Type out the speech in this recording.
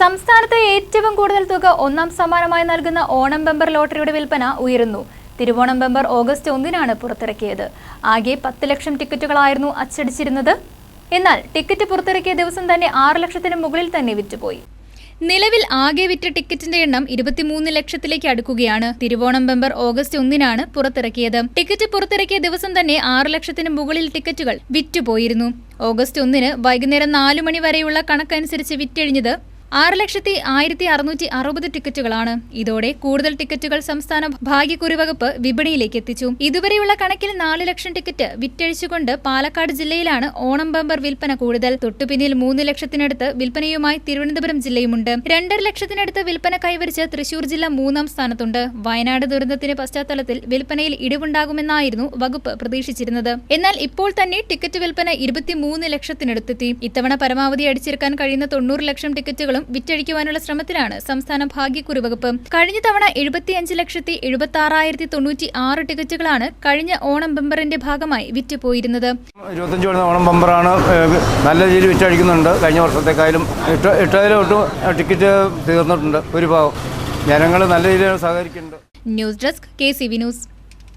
സംസ്ഥാനത്തെ ഏറ്റവും കൂടുതൽ തുക ഒന്നാം സമ്മാനമായി നൽകുന്ന ഓണം ബെമ്പർ ലോട്ടറിയുടെ വിൽപ്പന ഉയരുന്നു. തിരുവോണം ബെമ്പർ ഓഗസ്റ്റ് ഒന്നിനാണ് പുറത്തിറക്കിയത്. ആകെ പത്ത് ലക്ഷം ടിക്കറ്റുകളായിരുന്നു അച്ചടിച്ചിരുന്നത്. എന്നാൽ ടിക്കറ്റ് പുറത്തിറക്കിയ ദിവസം തന്നെ ആറ് ലക്ഷത്തിന് മുകളിൽ തന്നെ വിറ്റുപോയി. നിലവിൽ ആകെ വിറ്റ ടിക്കറ്റിന്റെ എണ്ണം ഇരുപത്തിമൂന്ന് ലക്ഷത്തിലേക്ക് അടുക്കുകയാണ്. തിരുവോണം ബെമ്പർ ഓഗസ്റ്റ് ഒന്നിനാണ് പുറത്തിറക്കിയത്. ടിക്കറ്റ് പുറത്തിറക്കിയ ദിവസം തന്നെ ആറ് ലക്ഷത്തിന് മുകളിൽ ടിക്കറ്റുകൾ വിറ്റുപോയിരുന്നു. ഓഗസ്റ്റ് ഒന്നിന് വൈകുന്നേരം നാലു മണി വരെയുള്ള കണക്കനുസരിച്ച് വിറ്റഴിഞ്ഞത് ആറ് ലക്ഷത്തി ആയിരത്തി അറുന്നൂറ്റി അറുപത് ടിക്കറ്റുകളാണ്. ഇതോടെ കൂടുതൽ ടിക്കറ്റുകൾ സംസ്ഥാന ഭാഗ്യക്കുറി വകുപ്പ് വിപണിയിലേക്ക് എത്തിച്ചു. ഇതുവരെയുള്ള കണക്കിൽ നാല് ലക്ഷം ടിക്കറ്റ് വിറ്റഴിച്ചുകൊണ്ട് പാലക്കാട് ജില്ലയിലാണ് ഓണം ബമ്പർ വിൽപ്പന കൂടുതൽ. തൊട്ടുപിന്നിൽ മൂന്ന് ലക്ഷത്തിനടുത്ത് വിൽപ്പനയുമായി തിരുവനന്തപുരം ജില്ലയുമുണ്ട്. രണ്ടര ലക്ഷത്തിനടുത്ത് വിൽപ്പന കൈവരിച്ച് തൃശൂർ ജില്ല മൂന്നാം സ്ഥാനത്തുണ്ട്. വയനാട് ദുരന്തത്തിന്റെ പശ്ചാത്തലത്തിൽ വിൽപ്പനയിൽ ഇടിവുണ്ടാകുമെന്നായിരുന്നു വകുപ്പ് പ്രതീക്ഷിച്ചിരുന്നത്. എന്നാൽ ഇപ്പോൾ തന്നെ ടിക്കറ്റ് വിൽപ്പന ഇരുപത്തിമൂന്ന് ലക്ഷത്തിനടുത്തെത്തി. ഇത്തവണ പരമാവധി അടിച്ചിരിക്കാൻ കഴിയുന്ന തൊണ്ണൂറ് ലക്ഷം ടിക്കറ്റുകളും വിറ്റഴിക്കുവാനുള്ള ശ്രമത്തിലാണ് സംസ്ഥാന ഭാഗ്യക്കുറി വകുപ്പ് കഴിഞ്ഞ തവണ എഴുപത്തിയഞ്ച് ലക്ഷത്തി എഴുപത്തി ആറായിരത്തി തൊണ്ണൂറ്റി ആറ് ടിക്കറ്റുകളാണ് കഴിഞ്ഞ ഓണം ബമ്പറിന്റെ ഭാഗമായി ഇരുപത്തഞ്ച് വരുന്ന ഓണം ബമ്പറാണ് നല്ല രീതിയിൽ വിറ്റഴിക്കുന്നുണ്ട്. കഴിഞ്ഞ വർഷത്തേക്കായാലും ഇട്ടതിലും ടിക്കറ്റ് തീർന്നിട്ടുണ്ട്. ഒരു ഭാഗം. ജനങ്ങൾ നല്ല രീതിയിൽ സഹകരിക്കുന്നുണ്ട്. News desk K C V news.